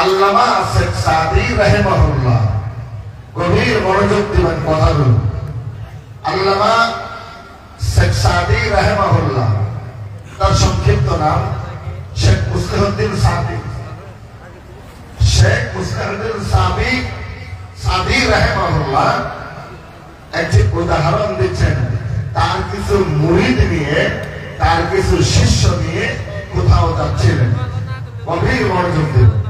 আল্লামা শেখ সাদি রাহেমাহুল্লাহ। গভীর মনোযোগ দিবেন কথাগুলো আল্লামা শেখ সাদি রাহেমাহুল্লাহ, তার সংক্ষিপ্ত নাম শেখ মুসলিহদ্দিন সাদি। শেখ মুসলিহদ্দিন সাদি সাদি রাহেমাহুল্লাহ একটি উদাহরণ দিচ্ছেন। তার কিছু মুরিদ নিয়ে, তার কিছু শিষ্য নিয়ে কোথাও যাচ্ছিলেন। গভীর মনোযোগ দেবেন।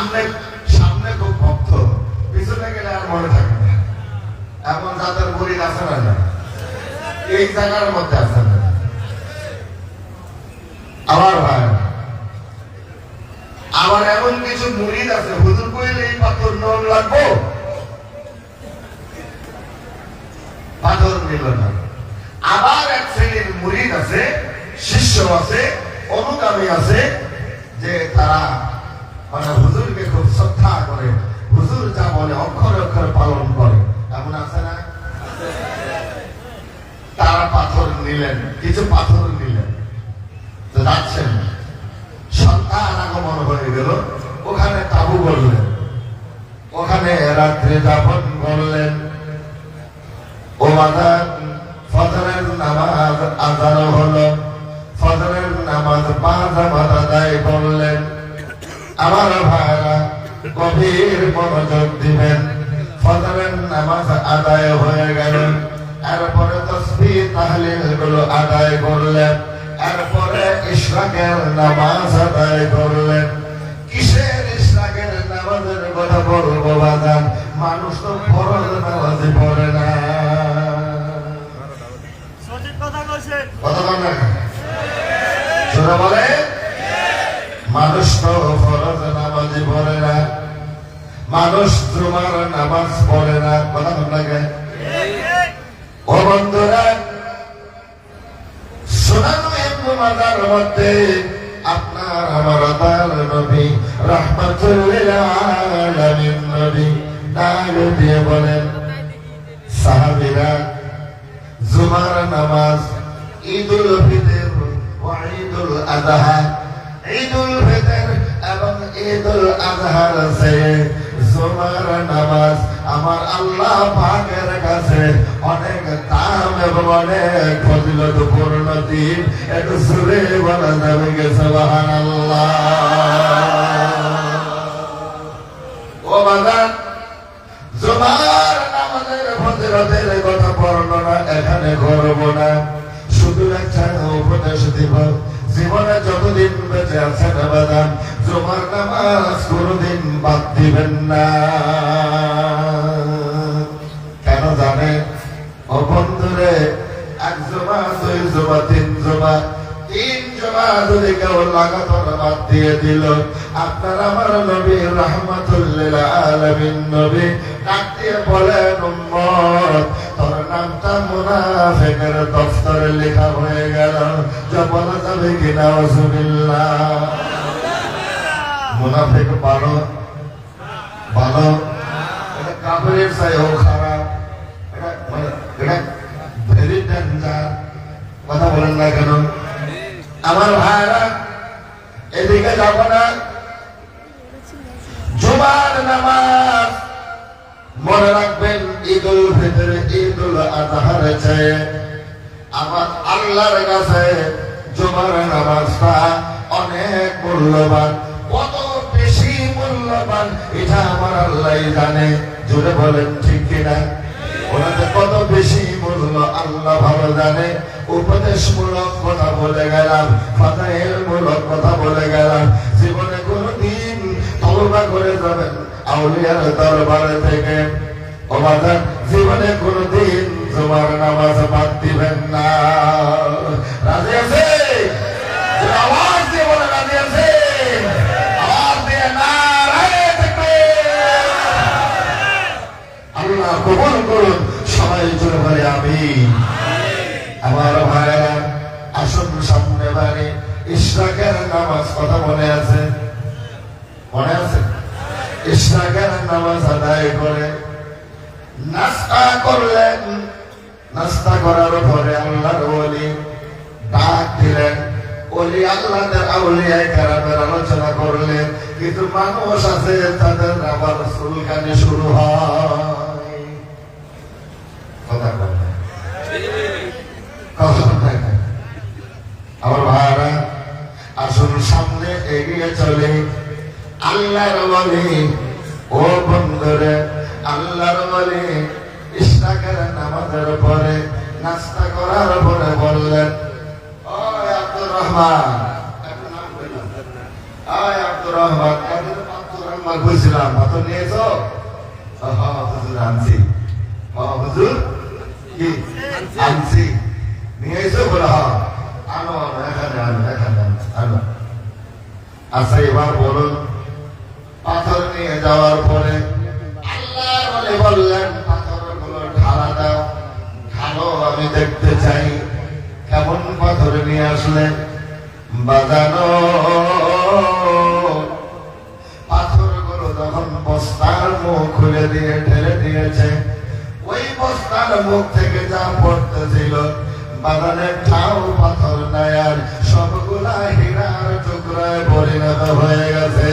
সামনে সামনে খুব ভক্ত। পিছনে গেলে আর মনে থাকে না। এমন যাদের মুড়িদ আছে না এই জায়গার মধ্যে আছে না। আমার ভাই আমার এমন কিছু মুড়িদ আছে, হুজুর কইলে এই পাথর নন লাগবো? পাথর নিল না। আবার এক শ্রেণির মুরিদ আছে, শিষ্য আছে, অনুগামী আছে, যে তারা মানে হুজুরকে খুব শ্রদ্ধা করে। হুজুর যা বলে, অক্ষরে অক্ষরে পালন করে। এমন আছে না? তারা পাথর নিলেন, কিছু পাথর নিলেন। যাচ্ছেন। সন্তান আগমন হয়ে গেল। ওখানে তাবু করলেন ওখানে রাত্রে যাপন করলেন। ও আজান, ফজরের নামাজ আজান হলো। ফজরের নামাজ পাঁচ আদায় করলেন। আমার ভাইরা গভীর মনোযোগ দিবেন। ফজরের নামাজ আদায় হয়ে গেল। এরপরে তসবি তাহলিলগুলো আদায় করলেন। এরপরে ইশরাকের নামাজ আদায় করলেন। কিসের ইশরাকের নামাজের কথা বলব বাজান? মানুষ তো ফরজ নামাজে পড়ে না। সঠিক কথা কইছেন। কথা বল না বলে মানুষ ফরজ নামাজে পড়ে না। মানুষ জুমার নামাজ পড়ে না। কথা বল লাগে ও বন্ধুরা শোনানো ইবনু মাজার মধ্যে আপনার আমার তার নবী রাহমাতুল্লিল আলামিন নবী ডাক দিয়ে বলেন, সাহাবীরা, জুমার নামাজ ঈদুল ফিতর ও ঈদুল আযহা ঈদুল ফিতর এবং ঈদুল আযহার আছে। জুমার নামাজ আমার আল্লাহ পাকের কাছে অনেক দাম এবং অনেক ফজিলত পূর্ণ দিন। একটু সুরে বলা যাবে গে সুবহানাল্লাহ। ও বাজার জুমার নামাজের ফজিলতের কথা বর্ণনা এখানে করব না। শুধু একটা উপদেশ দিব। জীবনে যতদিন বেঁচে আছেন বাদান জুমার নামাজ কোনদিন বাদ দিবেন না। কেন জানে? বন্ধুরে, এক জমা, দুই জমা, তিন জমা, তিন যদি কেউ লাগাতার বাদ দিয়ে দিল, আপনার আমার নবী রহমতুল্লিল আলমিন নবী ডাক দিয়ে বলেন নামটা মুনাফিকের দফতরে লেখা হয়ে গেল। যা বলা যাবে কিনা রসুলিল্লাহ মুনাফিক ভালো ভালো এটা কাপড়ের চাইও খারাপ। মানে- কথা বলেন না কেন? আমার ভাইরা, এদিকে যাব না। জুমার নামাজ মনে ফিতর ঈদুল আজহার চেয়ে আমার আল্লাহর কাছে জুমার নামাজটা অনেক মূল্যবান, কত বেশি মূল্যবান এটা আমার আল্লাহ জানে। জোরে বলেন, ঠিক কিনা? ওনাদের কত বেশি মূল্য আল্লাহ ভালো জানে। উপদেশমূলক কথা বলে গেলাম ফাতাহের মূলক কথা বলে গেলাম। জীবনে কোনদিন তলবা করে যাবেন আউলিয়ার দরবারে থেকে। ওবাদান জীবনে কোনদিন তোমার নামাজ বাদ দিবেন না। রাজি আছে? আওয়াজ দিয়ে বলে রাজি আছে? আওয়াজ দিয়ে না আল্লাহ কবুল করুন নামাজ কথা মনে আছে? মনে আছে? ইশরাকের নামাজ আদায় করে নাস্তা করলেন, নাস্তা করার পরে আল্লাহর ওলি ডাক দিলেন। ওলি আল্লাহদের আউলিয়ায় কারামের আলোচনা করলেন কিন্তু মানুষ আছে, তাদের আবার চুলকানি শুরু হয়। কথা। আমার ভাইরা, আসুন সামনে এগিয়ে চলে। আল্লাহর বলি হ্যাঁ হুজুর আনছি হ্যাঁ হুজুর কি আনছি নিয়ে এসো বলে হ্যাঁ আনো আনো এখানে আনো এখানে আনো বস্তার মুখ খুলে দিয়ে ঠেলে দিয়েছে। ওই বস্তার মুখ থেকে যা পড়তেছিল, বাগানের ঠাও পাথর নাই আর সবগুলা হীরার টুকরায় পরিণত হয়ে গেছে।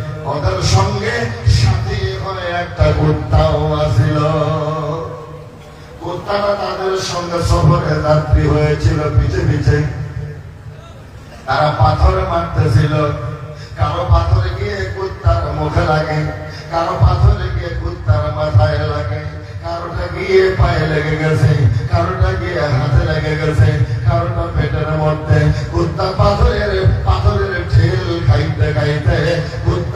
ওদের সঙ্গে সাথী হয়ে একটা কুত্তাও আসিল কুত্তারা তাদের সঙ্গে সফরে যাত্রী হয়েছিল, পিছে পিছে। তারা পাথরে মারতেছিল। কারও পাথরে গিয়ে কুত্তার মুখে লাগে, কারও পাথরে গিয়ে কুত্তার মাথায় লাগে। কারোটা গিয়ে পায়ে লেগে গেছে, কারোটা গিয়ে হাতে লেগে গেছে, কারোটা পেটের মধ্যে। কুত্তা পাথরের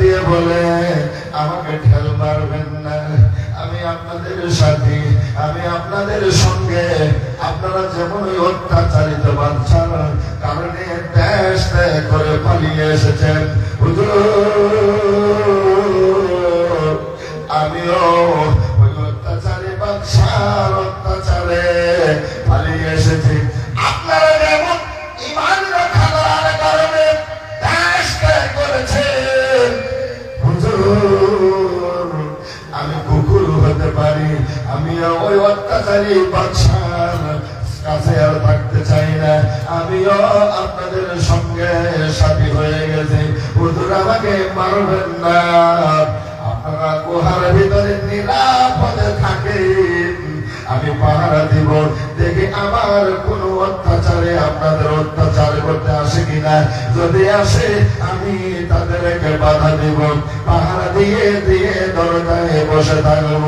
দিয়ে বলে, আমাকে ঠেল মারবেন না। আমি আপনাদের সাথে, আমি আপনাদের সঙ্গে। আপনারা যেমন অত্যাচারিত বাচ্চার কারণে দেশ ত্যাগ করে পালিয়ে এসেছেন। আমিও ওই অত্যাচারী বাচ্চার অত্যাচারে পালিয়ে এসেছি। ওই অত্যাচারী কাছে আর থাকতে চাই না। আমিও আপনাদের সঙ্গে সাথী হয়ে গেছি। হুজুর আমাকে মারবেন না। আপনারা গুহার ভিতরে নিরাপদে থাকেন। আমি পাহারা দিব। দেখি আমার কোন অত্যাচারে আপনাদের অত্যাচার করতে আসে কিনা। যদি আসে, আমি তাদেরকে বাধা দিব। পাহারা দিয়ে দিয়ে দরজায় বসে থাকব।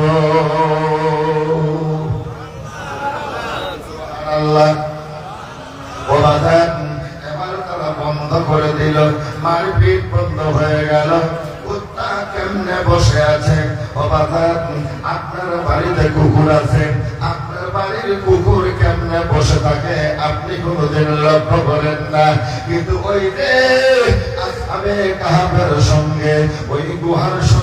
বন্ধ করে দিল। মারপিট বন্ধ হয়ে গেল। কুত্তা কেমনে বসে আছে? আপনার বাড়িতে কুকুর আছে। আপনার বাড়ির কুকুর কেমনে বসে থাকে? আপনি কোনোদিন লক্ষ্য করেন না। কিন্তু ওই যে আসামে কাহাবের সঙ্গে, ওই গুহার সম্মুখে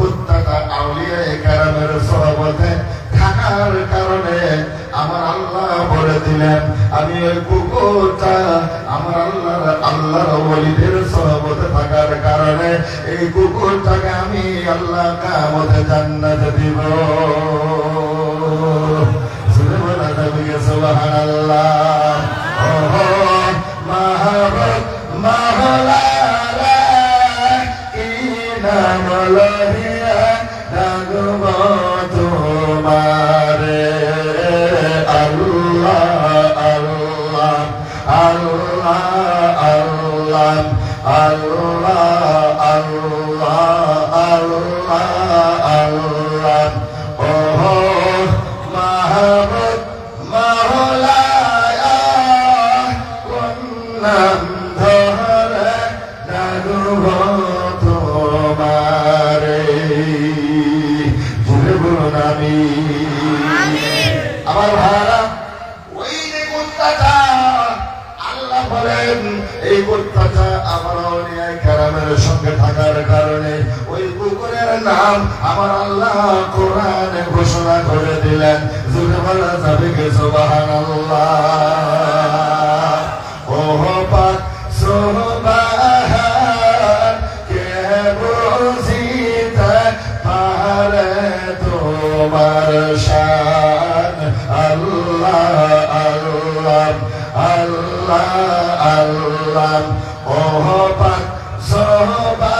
কুত্তাটা আউলিয়া কারামের আমার আল্লাহ বলে দিলেন, আমি ওই কুকুরটা আমার আল্লাহর আল্লাহর ওলিদের সহবতে থাকার কারণে এই কুকুরটাকে আমি আল্লাহ কামতে জান্নাতে দিব। সুবহানাল্লাহ। কুত্তাটা আমার কারামের সঙ্গে থাকার কারণে ওই নাম আমার আল্লাহ কোরআনে ঘোষণা করে দিলেন জুড়ে বলা যাবে আল্লাহ আল্লাহ মোহবান সোহবা